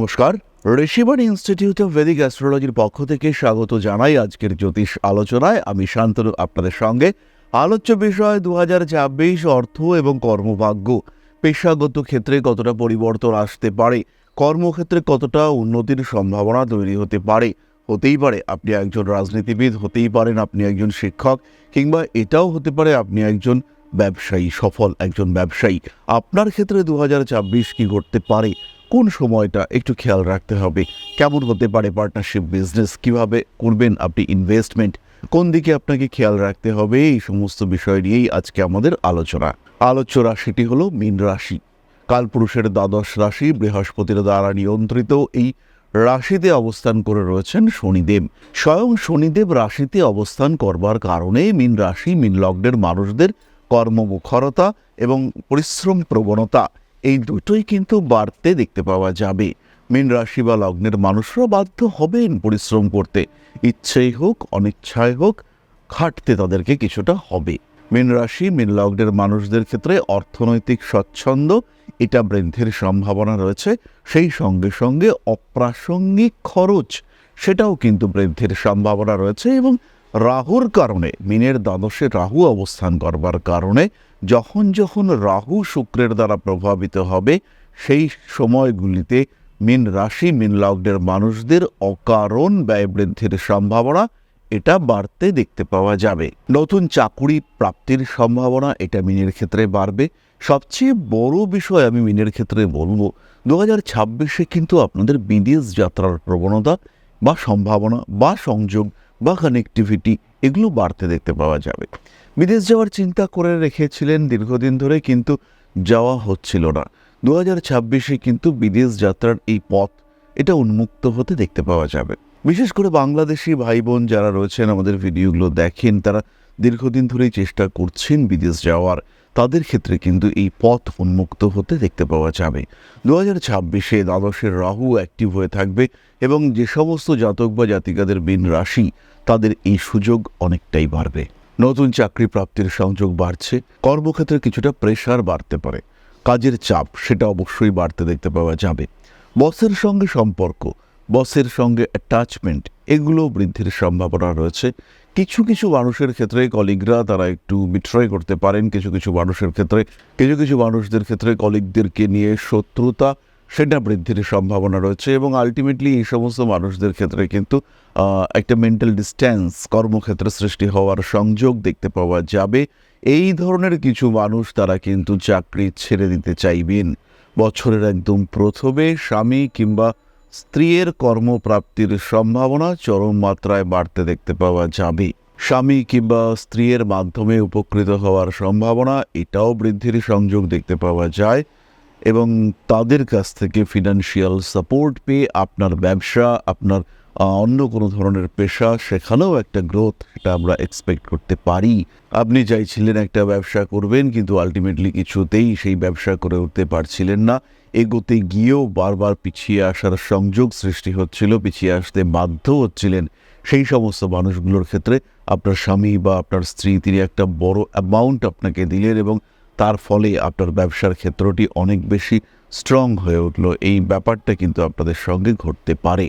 নমস্কার। Rishibani institute of Vedic অ্যাস্ট্রোলজির পক্ষ থেকে স্বাগত জানাই আজকের জ্যোতিষ আলোচনায়। আমি শান্তনু, আপনাদের সঙ্গে। আলোচ্য বিষয় দু অর্থ এবং কর্মভাগ্য। পেশাগত ক্ষেত্রে কতটা পরিবর্তন আসতে পারে? কর্মক্ষেত্রে কতটা উন্নতির সম্ভাবনা তৈরি হতে পারে? হতেই পারে, আপনি একজন রাজনীতিবিদ, হতেই পারেন আপনি একজন শিক্ষক, কিংবা এটাও হতে পারে আপনি একজন ব্যবসায়ী, সফল একজন ব্যবসায়ী। আপনার ক্ষেত্রে দু কি করতে পারে? কোন সময়টা একটু খেয়াল রাখতে হবে? কেমন হতে পারে পার্টনারশিপ বিজনেস কীভাবে করবেন আপনি ইনভেস্টমেন্ট কোন দিকে আপনাকে খেয়াল রাখতে হবে? এই সমস্ত বিষয় নিয়েই আজকে আমাদের আলোচনা। আলোচ্য রাশিটি হলো মীন রাশি। কালপুরুষের দ্বাদশ রাশি, বৃহস্পতির দ্বারা নিয়ন্ত্রিত এই রাশিতে অবস্থান করে রয়েছেন শনিদেব। স্বয়ং শনিদেব রাশিতে অবস্থান করবার কারণে মীন রাশি, মীন লগ্নের মানুষদের কর্মমুখরতা এবং পরিশ্রম প্রবণতা এই দুটোই কিন্তু বাড়তে দেখতে পাওয়া যাবে। মীন রাশি বা লগ্নের মানুষরা বাধ্য হবেন পরিশ্রম করতে। ইচ্ছেই হোক অনিচ্ছায় হোক, খাটতে তাদেরকে কিছুটা হবে। মীন রাশি, মীন লগ্নের মানুষদের ক্ষেত্রে অর্থনৈতিক স্বচ্ছন্দ, এটা বৃদ্ধির সম্ভাবনা রয়েছে। সেই সঙ্গে সঙ্গে অপ্রাসঙ্গিক খরচ, সেটাও কিন্তু বৃদ্ধির সম্ভাবনা রয়েছে এবং রাহুর কারণে, মিনের দ্বাদশে রাহু অবস্থান করবার কারণে, যখন যখন রাহু শুক্রের দ্বারা প্রভাবিত হবে, সেই সময়গুলিতে মিন রাশি, মিন লগ্নের মানুষদের অকারণ ব্যয় বৃদ্ধির সম্ভাবনা এটা বাড়তে দেখতে পাওয়া যাবে। নতুন চাকুরি প্রাপ্তির সম্ভাবনা এটা মিনের ক্ষেত্রে বাড়বে। সবচেয়ে বড় বিষয় আমি মিনের ক্ষেত্রে বলব, দু হাজার ছাব্বিশে কিন্তু আপনাদের বিদেশ যাত্রার প্রবণতা বা সম্ভাবনা বা সংযোগ বা কানেক্টিভিটি এগুলো বাড়তে দেখতে পাওয়া যাবে। বিদেশ যাওয়ার চিন্তা করে রেখেছিলেন দীর্ঘদিন ধরে, কিন্তু যাওয়া হচ্ছিল না। দু হাজার ছাব্বিশে কিন্তু বিদেশ যাত্রার এই পথ, এটা উন্মুক্ত হতে দেখতে পাওয়া যাবে। বিশেষ করে বাংলাদেশি ভাই বোন যারা রয়েছেন, আমাদের ভিডিওগুলো দেখেন, তারা দীর্ঘদিন ধরেই চেষ্টা করছেন বিদেশ যাওয়ার। তাদের ক্ষেত্রে কিন্তু এই পথ উন্মুক্ত হতে দেখতে পাওয়া যাবে। দু হাজার ছাব্বিশে দ্বাদশের রাহু অ্যাক্টিভ হয়ে থাকবে এবং যে সমস্ত জাতক বা জাতিকাদের বিন রাশি, তাদের এই সুযোগ অনেকটাই বাড়বে। নতুন চাকরি প্রাপ্তির সংযোগ বাড়ছে, কর্মক্ষেত্রে কিছুটা প্রেশার বাড়তে পারে। কাজের চাপ, সেটা অবশ্যই বাড়তে দেখতে পাওয়া যাবে। বসের সঙ্গে সম্পর্ক, বসের সঙ্গে অ্যাটাচমেন্ট এগুলো বৃদ্ধির সম্ভাবনা রয়েছে। কিছু কিছু মানুষের ক্ষেত্রে কলিগরা তারা একটু বিট্রয় করতে পারেন। কিছু কিছু মানুষের ক্ষেত্রে, কিছু কিছু মানুষদের ক্ষেত্রে কলিগদেরকে নিয়ে শত্রুতা, সেটা বৃদ্ধির সম্ভাবনা রয়েছে এবং আলটিমেটলি এই সমস্ত মানুষদের ক্ষেত্রে কিন্তু একটা মেন্টাল ডিস্ট্যান্স কর্মক্ষেত্রে সৃষ্টি হওয়ার সংযোগ দেখতে পাওয়া যাবে। এই ধরনের কিছু মানুষ তারা কিন্তু চাকরি ছেড়ে দিতে চাইবেন। বছরের একদম প্রথমে স্বামী কিংবা স্ত্রীর কর্মপ্রাপ্তির সম্ভাবনা চরম মাত্রায় বাড়তে দেখতে পাওয়া যাবে। স্বামী কিংবা স্ত্রীর মাধ্যমে উপকৃত হওয়ার সম্ভাবনা, এটাও বৃদ্ধির সংযোগ দেখতে পাওয়া যায় এবং তাদের কাছ থেকে ফিনান্সিয়াল সাপোর্ট পেয়ে আপনার ব্যবসা, আপনার অন্য কোনো ধরনের পেশা, সেখানেও একটা গ্রোথ এটা আমরা এক্সপেক্ট করতে পারি। আপনি চাইছিলেন একটা ব্যবসা করবেন, কিন্তু আলটিমেটলি কিছুতেই সেই ব্যবসা করে উঠতে পারছিলেন না। এগোতে গিয়েও বারবার পিছিয়ে আসার সংযোগ সৃষ্টি হচ্ছিল, পিছিয়ে আসতে বাধ্য হচ্ছিলেন সেই সমস্ত মানুষগুলোর ক্ষেত্রে। আপনার স্বামী বা আপনার স্ত্রী, তিনি একটা বড় অ্যামাউন্ট আপনাকে দিলেন এবং তার ফলে আপনার ব্যবসার ক্ষেত্রটি অনেক বেশি স্ট্রং হয়ে উঠল। এই ব্যাপারটা কিন্তু আপনাদের সঙ্গে ঘটতে পারে।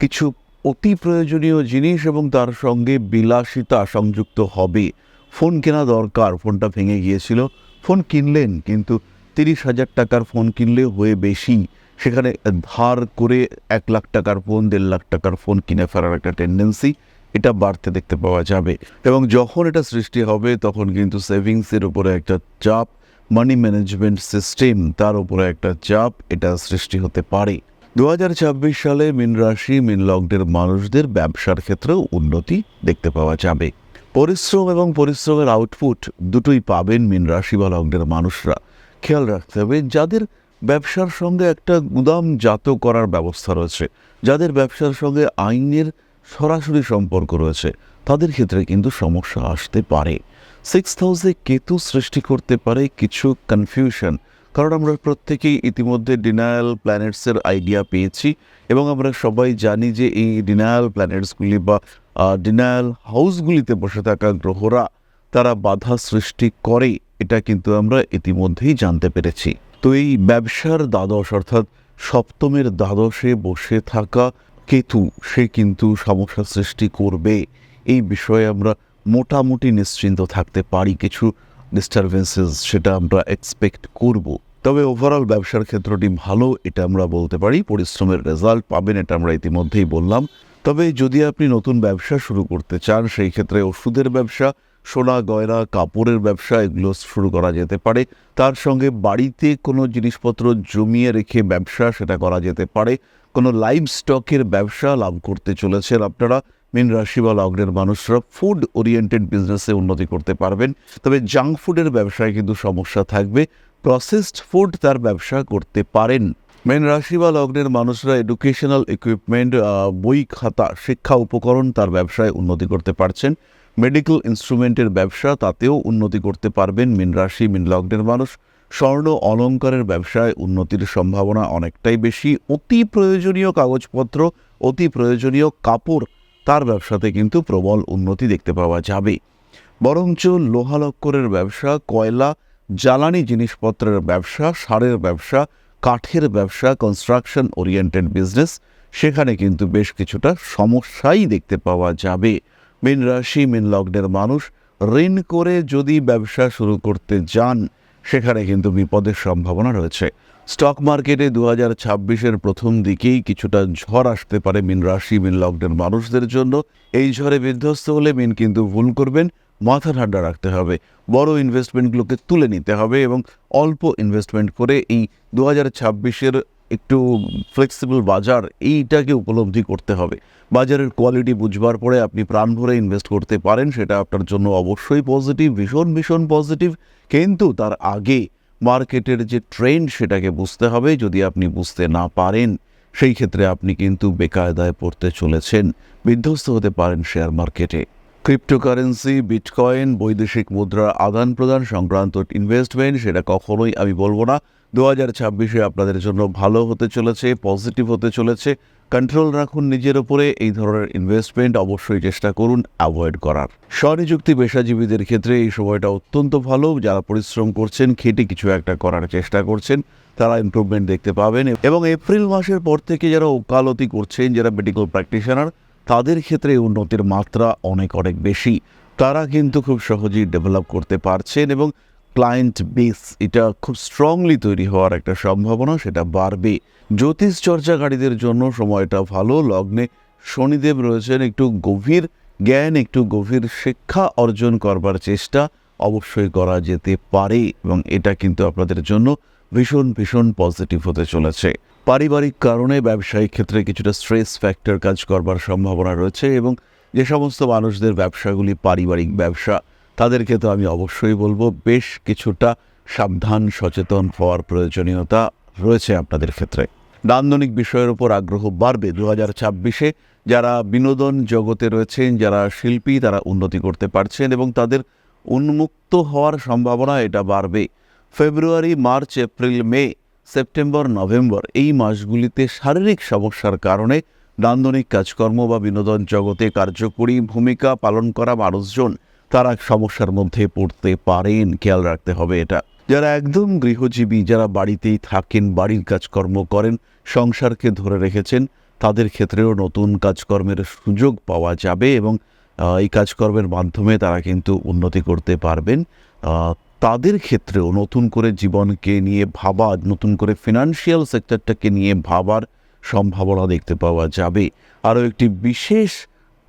কিছু অতি প্রয়োজনীয় জিনিস এবং তার সঙ্গে বিলাসিতা সংযুক্ত হবে। ফোন কেনা দরকার, ফোনটা ভেঙে গিয়েছিল। ফোন কিনলেন, কিন্তু তিরিশ হাজার টাকার ফোন কিনলে হয়ে বেশি। সেখানে ধার করে এক লাখ টাকার ফোন, দেড় লাখ টাকার ফোন কিনে ফেলার একটা টেন্ডেন্সি এটা বাড়তে দেখতে পাওয়া যাবে। এবং যখন এটা সৃষ্টি হবে, তখন কিন্তু সেভিংসের উপরে একটা চাপ মানি ম্যানেজমেন্ট সিস্টেম তার উপরে একটা চাপ এটা সৃষ্টি হতে পারে। দু সালে মিন রাশি, মিন লগ্নের মানুষদের ব্যবসার ক্ষেত্রেও উন্নতি দেখতে পাওয়া যাবে। পরিশ্রম এবং পরিশ্রমের আউটপুট দুটোই পাবেন মিন রাশি বা লগ্নের মানুষরা। খেয়াল রাখতে হবে, যাদের ব্যবসার সঙ্গে একটা গুদাম জাত করার ব্যবস্থা রয়েছে, যাদের ব্যবসার সঙ্গে আইনের সরাসরি সম্পর্ক রয়েছে, তাদের ক্ষেত্রে কিন্তু সমস্যা আসতে পারে। সিক্স হাউসে কেতু সৃষ্টি করতে পারে, কিছু কনফিউশন কারণ আমরা প্রত্যেকেই ইতিমধ্যে ডিনায়াল প্ল্যানেটসের আইডিয়া পেয়েছি এবং আমরা সবাই জানি যে এই ডিনায়াল প্ল্যানেটসগুলি বা ডিনায়াল হাউসগুলিতে বসে থাকা গ্রহরা তারা বাধা সৃষ্টি করে, এটা কিন্তু আমরা ইতিমধ্যেই জানতে পেরেছি। তো এই ব্যবসার দ্বাদশ অর্থাৎ সপ্তমের দ্বাদশে বসে থাকা কেতু, সে কিন্তু সমস্যা সৃষ্টি করবে। এই বিষয়ে আমরা মোটামুটি নিশ্চিন্ত থাকতে পারি। কিছু ডিস্টারবেন্সেস সেটা আমরা এক্সপেক্ট করব। তবে ওভারঅল ব্যবসার ক্ষেত্রটি ভালো, এটা আমরা বলতে পারি। পরিশ্রমের রেজাল্ট পাবেন, এটা আমরা ইতিমধ্যেই বললাম। তবে যদি আপনি নতুন ব্যবসা শুরু করতে চান, সেই ক্ষেত্রে ওষুধের ব্যবসা, সোনা, গয়না, কাপড়ের ব্যবসা, এগুলো শুরু করা যেতে পারে। তার সঙ্গে বাড়িতে কোনো জিনিসপত্র জমিয়ে রেখে ব্যবসা সেটা করা যেতে পারে। কোনো লাইভ স্টকের ব্যবসা লাভ করতে চলেছেন আপনারা। মীন রাশি বা লগ্নের মানুষরা ফুড ওরিয়েন্টেড বিজনেসে উন্নতি করতে পারবেন। তবে জাঙ্ক ফুডের ব্যবসায় কিন্তু সমস্যা থাকবে। প্রসেসড ফুড তার ব্যবসা করতে পারেন। মেন রাশি বা লগ্নের মানুষরা এডুকেশনাল ইকুইপমেন্ট বই খাতা, শিক্ষা উপকরণ তার ব্যবসায় উন্নতি করতে পারছেন। মেডিকেল ইনস্ট্রুমেন্টের ব্যবসা তাতেও উন্নতি করতে পারবেন মিন রাশি, মিন লগ্নের মানুষ। স্বর্ণ অলংকারের ব্যবসায় উন্নতির সম্ভাবনা অনেকটাই বেশি। অতি প্রয়োজনীয় কাগজপত্র, অতি প্রয়োজনীয় কাপড় তার ব্যবসাতে কিন্তু প্রবল উন্নতি দেখতে পাওয়া যাবে। বরঞ্চ লোহালক্করের ব্যবসা, কয়লা, জ্বালানি জিনিসপত্রের ব্যবসা, সারের ব্যবসা, কাঠের ব্যবসা কনস্ট্রাকশন ওরিয়েন্টেড বিজনেস সেখানে কিন্তু বেশ কিছুটা সমস্যাই দেখতে পাওয়া যাবে। মিন রাশি, মিন লগ্নের মানুষ, ঋণ করে যদি ব্যবসা শুরু করতে যান, সেখানে কিন্তু বিপদের সম্ভাবনা রয়েছে। স্টক মার্কেটে দু হাজার ছাব্বিশের প্রথম দিকেই কিছুটা ঝড় আসতে পারে মিন রাশি, মিন লগ্নের মানুষদের জন্য। এই ঝড়ে বিধ্বস্ত হলে মিন কিন্তু ভুল করবেন, মাথা ঠান্ডা রাখতে হবে। বড় ইনভেস্টমেন্টগুলোকে তুলে নিতে হবে এবং অল্প ইনভেস্টমেন্ট করে এই দু হাজার ছাব্বিশের একটু ফ্লেক্সিবল বাজার এইটাকে উপলব্ধি করতে হবে। বাজারের কোয়ালিটি বুঝবার পরে আপনি প্রাণ ভরে ইনভেস্ট করতে পারেন, সেটা আপনার জন্য অবশ্যই পজিটিভ ভীষণ ভীষণ পজিটিভ কিন্তু তার আগে মার্কেটের যে ট্রেন্ড সেটাকে বুঝতে হবে। যদি আপনি বুঝতে না পারেন, সেই ক্ষেত্রে আপনি কিন্তু বেকায়দায় পড়তে চলেছেন। বিধ্বস্ত হতে পারেন শেয়ার মার্কেটে। ক্রিপ্টোকারেন্সি, বিটকয়েন, বৈদেশিক মুদ্রার আদান প্রদান সংক্রান্ত ইনভেস্টমেন্ট, সেটা কখনোই আমি বলব না। দু হাজার ছাব্বিশে আপনাদের জন্য ভালো হতে চলেছে, পজিটিভ হতে চলেছে। কন্ট্রোল রাখুন নিজের উপরে, এই ধরনের ইনভেস্টমেন্ট অবশ্যই চেষ্টা করুন অ্যাভয়েড করার। স্বনিযুক্তি পেশাজীবীদের ক্ষেত্রে এই সময়টা অত্যন্ত ভালো, যারা পরিশ্রম করছেন, খেটে কিছু একটা করার চেষ্টা করছেন, তারা ইমপ্রুভমেন্ট দেখতে পাবেন এবং এপ্রিল মাসের পর থেকে যারা ওকালতি করছেন, যারা মেডিকেল প্র্যাকটিশনার তাদের ক্ষেত্রে উন্নতির মাত্রা অনেক অনেক বেশি। তারা কিন্তু খুব সহজেই ডেভেলপ করতে পারছেন এবং ক্লায়েন্ট বেস, এটা খুব স্ট্রংলি তৈরি হওয়ার একটা সম্ভাবনা, সেটা বাড়বে। জ্যোতিষ চর্চাকারীদের জন্য সময়টা ভালো, লগ্নে শনিদেব রয়েছেন, একটু গভীর জ্ঞান, একটু গভীর শিক্ষা অর্জন করবার চেষ্টা অবশ্যই করা যেতে পারে এবং এটা কিন্তু আপনাদের জন্য ভীষণ ভীষণ পজিটিভ হতে চলেছে। পারিবারিক কারণে ব্যবসায়িক ক্ষেত্রে কিছুটা স্ট্রেস ফ্যাক্টর কাজ করবার সম্ভাবনা রয়েছে এবং যে সমস্ত মানুষদের ব্যবসাগুলি পারিবারিক ব্যবসা তাদেরকে তো আমি অবশ্যই বলব, বেশ কিছুটা সাবধান, সচেতন হওয়ার প্রয়োজনীয়তা রয়েছে আপনাদের ক্ষেত্রে। নান্দনিক বিষয়ের উপর আগ্রহ বাড়বে দু হাজার ছাব্বিশে। যারা বিনোদন জগতে রয়েছেন, যারা শিল্পী, তারা উন্নতি করতে পারছেন এবং তাদের উন্মুক্ত হওয়ার সম্ভাবনা এটা বাড়বে। February, March, April, May, September, November এই মাসগুলিতে শারীরিক সমস্যার কারণে নান্দনিক কাজকর্ম বা বিনোদন জগতে কার্যকরী ভূমিকা পালন করা মানুষজন তারা সমস্যার মধ্যে পড়তে পারেন, খেয়াল রাখতে হবে এটা। যারা একদম গৃহজীবী, যারা বাড়িতেই থাকেন, বাড়ির কাজকর্ম করেন, সংসারকে ধরে রেখেছেন, তাদের ক্ষেত্রেও নতুন কাজকর্মের সুযোগ পাওয়া যাবে এবং এই কাজকর্মের মাধ্যমে তারা কিন্তু উন্নতি করতে পারবেন। তাদের ক্ষেত্রেও নতুন করে জীবনকে নিয়ে ভাবা, নতুন করে ফিনান্সিয়াল সেক্টরটাকে নিয়ে ভাবার সম্ভাবনা দেখতে পাওয়া যাবে। আরও একটি বিশেষ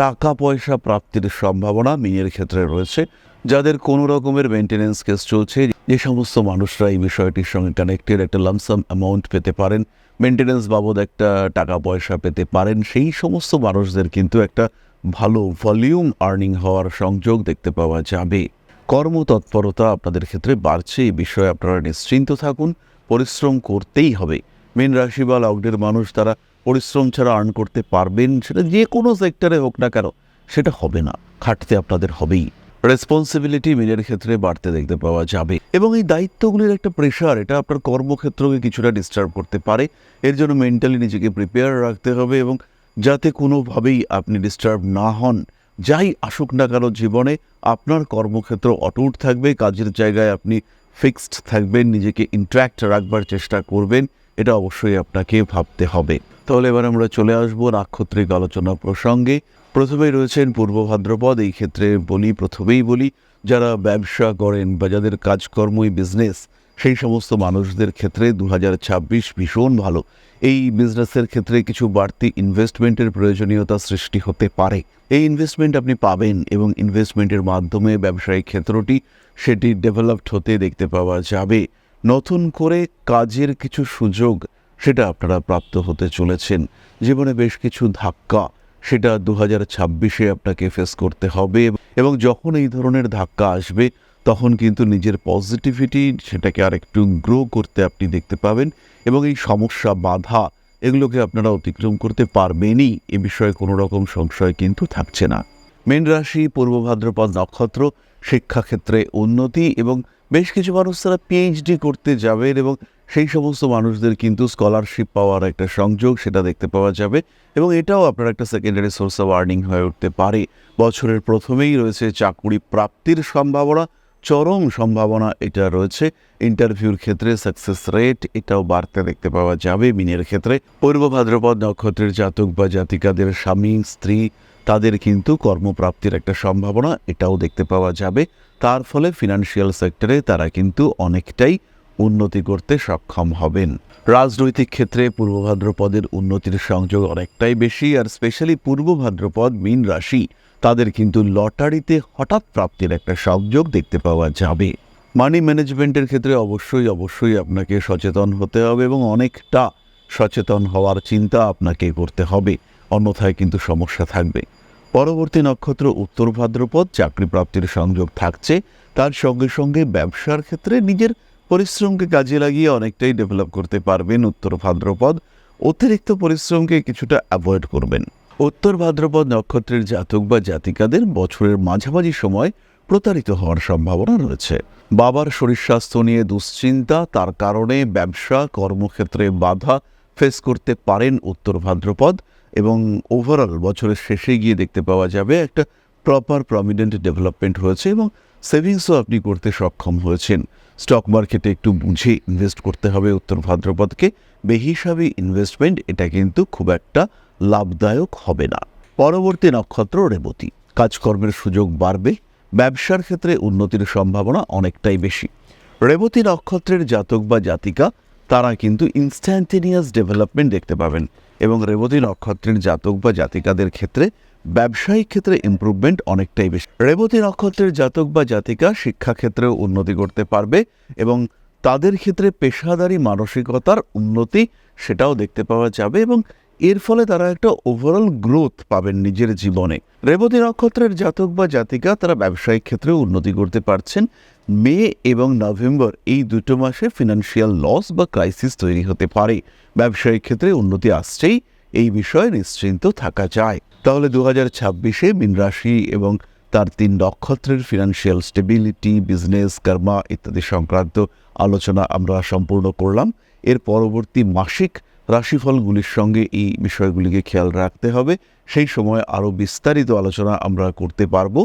টাকা পয়সা প্রাপ্তির সম্ভাবনা মিনের ক্ষেত্রে রয়েছে, যাদের কোনো রকমের মেনটেনেন্স কেস চলছে। যে সমস্ত মানুষরা এই বিষয়টির সঙ্গে কানেক্টেড একটা লামসাম অ্যামাউন্ট পেতে পারেন মেনটেনেন্স বাবদ একটা টাকা পয়সা পেতে পারেন, সেই সমস্ত মানুষদের কিন্তু একটা ভালো ভলিউম আর্নিং হওয়ার সংযোগ দেখতে পাওয়া যাবে। কর্মতৎপরতা আপনাদের ক্ষেত্রে বাড়ছে, এই বিষয়ে আপনারা নিশ্চিন্ত থাকুন, পরিশ্রম করতেই হবে। মীন রাশি বা লগ্নের মানুষ, তারা পরিশ্রম ছাড়া আর্ন করতে পারবেন, সেটা যে কোনো সেক্টরে হোক না কেন, সেটা হবে না। খাটতে আপনাদের হবেই। রেসপন্সিবিলিটি মিনের ক্ষেত্রে বাড়তে দেখতে পাওয়া যাবে। এবং এই দায়িত্বগুলির একটা প্রেশার এটা আপনার কর্মক্ষেত্রকে কিছুটা ডিস্টার্ব করতে পারে। এর জন্য মেন্টালি নিজেকে প্রিপেয়ার রাখতে হবে এবং যাতে কোনোভাবেই আপনি ডিস্টার্ব না হন। যাই আসুক না কেন জীবনে, আপনার কর্মক্ষেত্র অটুট থাকবে, কাজের জায়গায় আপনি ফিক্সড থাকবেন, নিজেকে ইন্ট্র্যাক্ট রাখবার চেষ্টা করবেন, এটা অবশ্যই আপনাকে ভাবতে হবে। তাহলে এবার আমরা চলে আসব নাক্ষত্রিক আলোচনা প্রসঙ্গে। প্রথমেই রয়েছেন পূর্ব ভাদ্রপদ, এই ক্ষেত্রে বলি, প্রথমেই বলি, যারা ব্যবসা করেন বা যাদের কাজকর্মই বিজনেস সেই সমস্ত মানুষদের ক্ষেত্রে দু হাজার ছাব্বিশ ভীষণ ভালো। এই বিজনেসের ক্ষেত্রে কিছু বাড়তি ইনভেস্টমেন্টের প্রয়োজনীয়তা সৃষ্টি হতে পারে। এই ইনভেস্টমেন্ট আপনি পাবেন এবং ইনভেস্টমেন্টের মাধ্যমে ব্যবসায়িক ক্ষেত্রটি সেটি ডেভেলপড হতে দেখতে পাওয়া যাবে। নতুন করে কাজের কিছু সুযোগ সেটা আপনারা প্রাপ্ত হতে চলেছেন। জীবনে বেশ কিছু ধাক্কা, সেটা দু হাজার ছাব্বিশে আপনাকে ফেস করতে হবে এবং যখন এই ধরনের ধাক্কা আসবে, তখন কিন্তু নিজের পজিটিভিটি সেটাকে আর একটু গ্রো করতে আপনি দেখতে পাবেন এবং এই সমস্যা, বাধা এগুলোকে আপনারা অতিক্রম করতে পারবেনই। এ বিষয়ে কোনো রকম সংশয় কিন্তু থাকছে না। মেন রাশি, পূর্ব ভাদ্রপদ নক্ষত্র, শিক্ষাক্ষেত্রে উন্নতি এবং বেশ কিছু মানুষ তারা পিএইচডি করতে যাবেন এবং সেই সমস্ত মানুষদের কিন্তু স্কলারশিপ পাওয়ার একটা সংযোগ সেটা দেখতে পাওয়া যাবে এবং এটাও আপনার একটা সেকেন্ডারি সোর্স অফ আর্নিং হয়ে উঠতে পারে। বছরের প্রথমেই রয়েছে চাকুরি প্রাপ্তির সম্ভাবনা, চরম সম্ভাবনা এটা রয়েছে। ইন্টারভিউর ক্ষেত্রে সাকসেস রেট এটাও বাড়তে দেখতে পাওয়া যাবে মিনের ক্ষেত্রে। পূর্ব ভাদ্রপদ নক্ষত্রের জাতক বা জাতিকাদের স্বামী, স্ত্রী, তাদের কিন্তু কর্মপ্রাপ্তির একটা সম্ভাবনা এটাও দেখতে পাওয়া যাবে। তার ফলে ফিনান্সিয়াল সেক্টরে তারা কিন্তু অনেকটাই উন্নতি করতে সক্ষম হবেন। রাজনৈতিক ক্ষেত্রে পূর্ব ভাদ্রপদের উন্নতির সংযোগ অনেকটাই বেশি, আর স্পেশালি পূর্ব ভাদ্রপদ মীন রাশি, তাদের কিন্তু লটারিতে হঠাৎ প্রাপ্তির একটা সংযোগ দেখতে পাওয়া যাবে। মানি ম্যানেজমেন্টের ক্ষেত্রে অবশ্যই অবশ্যই আপনাকে সচেতন হতে হবে এবং অনেকটা সচেতন হওয়ার চিন্তা আপনাকে করতে হবে, অন্যথায় কিন্তু সমস্যা থাকবে। পরবর্তী নক্ষত্র উত্তর ভাদ্রপদ চাকরি প্রাপ্তির সংযোগ থাকছে, তার সঙ্গে সঙ্গে ব্যবসার ক্ষেত্রে নিজের পরিশ্রমকে কাজে লাগিয়ে অনেকটাই ডেভেলপ করতে পারবেন উত্তর ভাদ্রপদ। অতিরিক্ত পরিশ্রমকে কিছুটা অ্যাভয়েড করবেন। উত্তর ভাদ্রপদ নক্ষত্রের জাতক বা জাতিকাদের বছরের মাঝামাঝি সময় প্রতারিত হওয়ার সম্ভাবনা রয়েছে। বাবার শরীর স্বাস্থ্য নিয়ে দুশ্চিন্তা, তার কারণে ব্যবসা, কর্মক্ষেত্রে বাধা ফেস করতে পারেন উত্তর ভাদ্রপদ এবং ওভারঅল বছরের শেষে গিয়ে দেখতে পাওয়া যাবে একটা প্রপার প্রমিডেন্ট ডেভেলপমেন্ট হয়েছে এবং সেভিংসও আপনি করতে সক্ষম হয়েছেন। স্টক মার্কেটে একটু বুঝে ইনভেস্ট করতে হবে উত্তর ভাদ্রপদকে। বেহিসাবি ইনভেস্টমেন্ট এটা কিন্তু খুব একটা লাভদায়ক হবে না। পরবর্তী নক্ষত্র রেবতী। কাজকর্মের সুযোগ বাড়বে, ব্যবসার ক্ষেত্রে উন্নতির সম্ভাবনা অনেকটাই বেশি। রেবতী নক্ষত্রের জাতক বা জাতিকা, তারা কিন্তু ইনস্ট্যান্টেনিয়াস ডেভেলপমেন্ট দেখতে পাবেন এবং রেবতী নক্ষত্রের জাতক বা জাতিকাদের ক্ষেত্রে ব্যবসায়িক ক্ষেত্রে ইমপ্রুভমেন্ট অনেকটাই বেশি। রেবতী নক্ষত্রের জাতক বা জাতিকা শিক্ষাক্ষেত্রেও উন্নতি করতে পারবে এবং তাদের ক্ষেত্রে পেশাদারি মানসিকতার উন্নতি সেটাও দেখতে পাওয়া যাবে এবং এর ফলে তারা একটা ওভারঅল গ্রোথ পাবেন নিজের জীবনে। রেবতী নক্ষত্রের জাতক বা জাতিকা তারা ব্যবসায়িক ক্ষেত্রে উন্নতি করতে পারছেন। মে এবং নভেম্বর এই দুটো মাসে ফিনান্সিয়াল লস বা ক্রাইসিস তৈরি হতে পারে। ব্যবসায়িক ক্ষেত্রে উন্নতি আসছেই, এই বিষয়ে নিশ্চিন্ত থাকা যায়। তাহলে দু হাজার ছাব্বিশে মীন রাশি এবং তার তিন নক্ষত্রের ফিনান্সিয়াল স্টেবিলিটি বিজনেস কর্মা ইত্যাদি সংক্রান্ত আলোচনা আমরা সম্পূর্ণ করলাম। এর পরবর্তী মাসিক রাশিফলগুলির সঙ্গে এই বিষয়গুলিকে খেয়াল রাখতে হবে। সেই সময় আরও বিস্তারিত আলোচনা আমরা করতে পারব।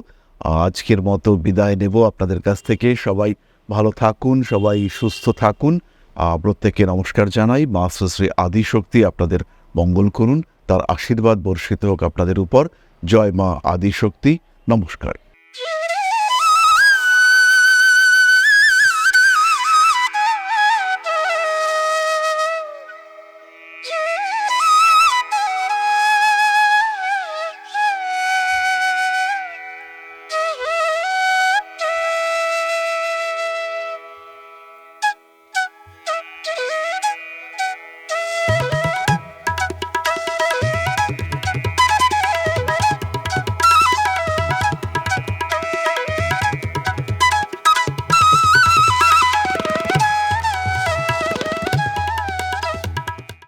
আজকের মতো বিদায় নেব আপনাদের কাছ থেকে। সবাই ভালো থাকুন, সবাই সুস্থ থাকুন। প্রত্যেককে নমস্কার জানাই। মা শ্রী আদিশক্তি আপনাদের মঙ্গল করুন তার আশীর্বাদ বর্ষিত হোক আপনাদের উপর। জয় মা আদিশক্তি। নমস্কার।